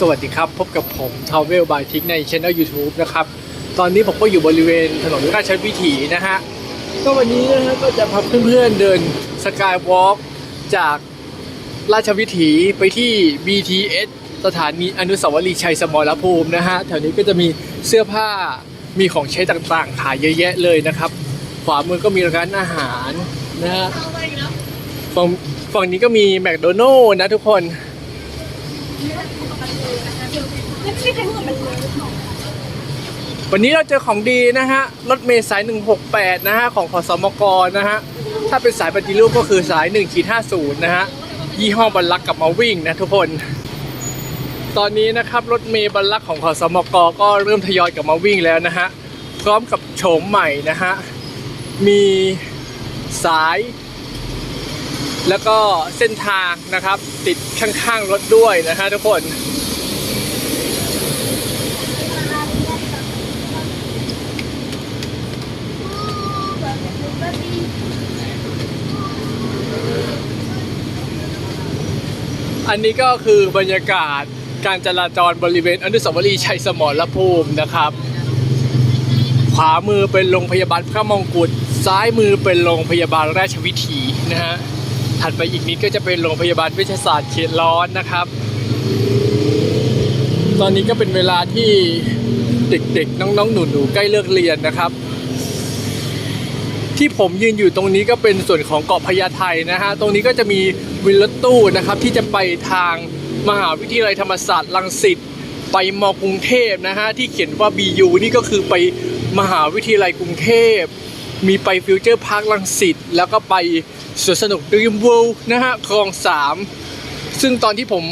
สวัสดีครับพบกับผมทาวเวลบายทิกในช anel YouTube นะครับ ตอนนี้ผมก็อยู่บริเวณถนนราชวิถีนะฮะก็วันนี้นะฮะก็จะพาเพื่อนๆเดินสกายวอล์กจากราชวิถีไปที่ BTS สถานีอนุสาวรีย์ชัยสมรภูมินะฮะแถวนี้ก็จะมีเสื้อผ้ามีของใช้ต่างๆ ขายเยอะแยะเลยนะครับ ขวามือก็มีร้านอาหารนะฮะฝั่งฝั่งนี้ก็มีแมคโดนัลล์นะทุกคน วันนี้เราเจอของดีนะฮะ รถเมล์สาย 168 นะฮะ ของขอสมกนะฮะ ถ้าเป็นสายปฏิรูปก็คือสาย1ขีด50 นะฮะ ยี่ห้อบรรลักกลับมาวิ่งนะทุกคน ตอนนี้นะครับ รถเมล์บรรลักของขอสมกก็เริ่มทยอยกลับมาวิ่งแล้วนะฮะ พร้อมกับโฉมใหม่นะฮะ มีสาย แล้วก็เส้นทางนะครับ ติดข้างๆรถด้วยนะฮะทุกคน อันนี้ก็คือบรรยากาศการจราจรบริเวณอนุสาวรีย์ชัยสมรภูมินะครับ ขวามือเป็นโรงพยาบาลพระมงกุฎซ้ายมือเป็นโรงพยาบาลราชวิถีนะฮะถัดไปอีกนิดก็จะเป็นโรงพยาบาลเวชศาสตร์เขตร้อนนะครับ ตอนนี้ก็เป็นเวลาที่เด็กๆ น้องๆ หนูๆ ใกล้เลิกเรียนนะครับ ที่ผมยืนอยู่ตรงนี้ก็เป็นส่วนของเกาะพญาไทนะฮะ ตรงนี้ก็จะมีวินรถตู้นะครับที่จะไปทางมหาวิทยาลัยธรรมศาสตร์รังสิตไปมกรุงเทพนะฮะที่เขียนว่า BU นี่ก็คือไปมหาวิทยาลัยกรุงเทพ มีไปฟิวเจอร์พาร์ครังสิตแล้วก็ไปสวนสนุกด e ีม w ว r l d นะฮะคลองสามซึ่งตอนที่ผม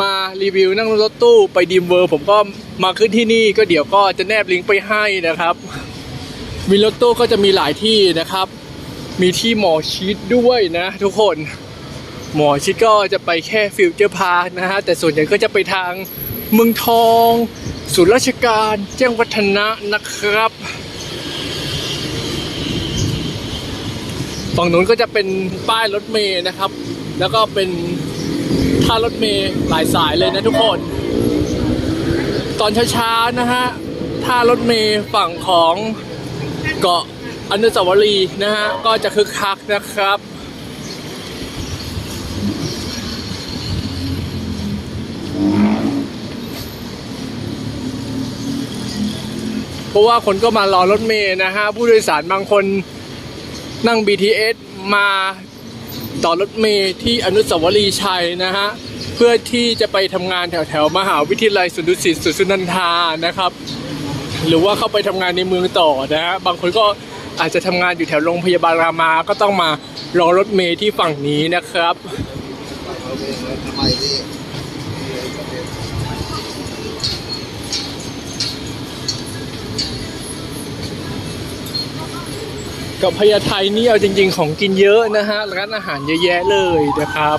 มารีวิวนั่งรถตู้ไปดีมเวิร์ผมก็มาขึ้นที่นี่ก็เดี๋ยวก็จะแนบลิงก์ไปให้นะครับ วินรถตู้ก็จะมีหลายที่นะครับ มีที่หมอชิดด้วยนะทุกคนหมอชิดก็จะไปแค่ฟิวเจอร์พาร์คนะฮะแต่ส่วนใหญ่ก็จะไปทางเมืองทองศูนย์ราชการแจ้งวัฒนะนะครับฝั่งนู้นก็จะเป็นป้ายรถเมย์นะครับ แล้วก็เป็นท่ารถเมย์หลายสายเลยนะทุกคน ตอนเช้าๆนะฮะท่ารถเมย์ฝั่งของ เกาะอนุสาวรีย์นะฮะก็จะคึกคักนะครับ เพราะว่าคนก็มารอรถเมย์นะฮะผู้โดยสารบางคนนั่ง BTS มาต่อรถเมย์ที่อนุสาวรีย์ชัยนะฮะเพื่อที่จะไปทำงานแถวแถวมหาวิทยาลัยสุนทรศิษย์สุนันทานะครับ หรือว่าเข้าไปทำงานในเมืองต่อนะฮะบางคนก็อาจจะทำงานอยู่แถวโรงพยาบาลรามาก็ต้องมารอรถเมล์ที่ฝั่งนี้นะครับกับพญาไทนี่เอาจริง ๆ ของกินเยอะนะฮะร้านอาหารเยอะแยะเลยนะครับ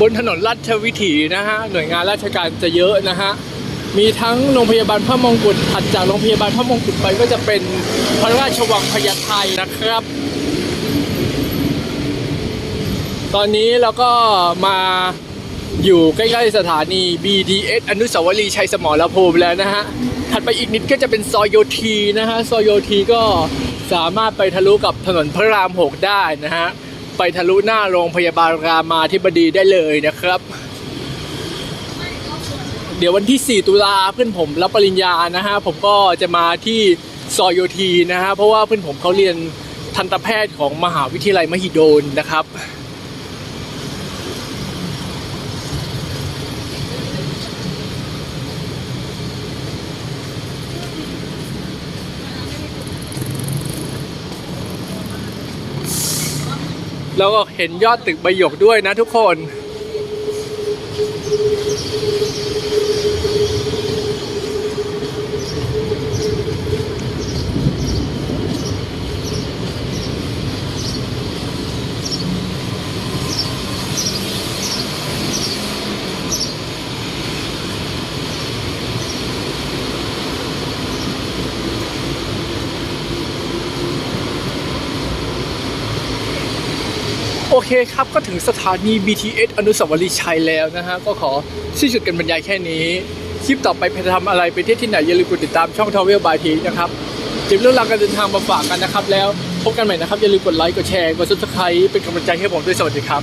บนถนนราชวิถีนะฮะหน่วยงานราชการจะเยอะนะฮะมีทั้งโรงพยาบาลพระมงกุฎถัดจากโรงพยาบาลพระมงกุฎไปก็จะเป็นพระราชวังพญาไทนะครับ ตอนนี้เราก็มาอยู่ใกล้ๆสถานี BTS อนุสาวรีย์ชัยสมรภูมิแล้วนะฮะ ถัดไปอีกนิดก็จะเป็นซอยโยธีนะฮะ ซอยโยธีก็สามารถไปทะลุกับถนนพระราม6ได้นะฮะ ไปทะลุหน้าโรงพยาบาลรามาธิบดีได้เลยนะครับ เดี๋ยววันที่ 4 ตุลาเพื่อนผมรับปริญญานะฮะผมก็จะมาที่ซอยโยธีนะฮะเพราะว่าเพื่อนผมเขาเรียนทันตแพทย์ของมหาวิทยาลัยมหิดลนะครับ แล้วก็เห็นยอดตึกใบหยกด้วยนะทุกคน โอเคครับ ก็ถึงสถานี BTS อนุสาวรีย์ชัยแล้วนะฮะ ก็ขอสิ้นสุดกันบรรยายแค่นี้ คลิปต่อไปไปทำอะไรไปเที่ยวที่ไหน อย่าลืมกดติดตามช่อง Travel by T นะครับเก็บเรื่องราวการเดินทางมาฝากกันนะครับ แล้วพบกันใหม่นะครับ อย่าลืมกดไลค์ กดแชร์ กด subscribe เป็นกำลังใจให้ผมด้วยสวัสดีครับ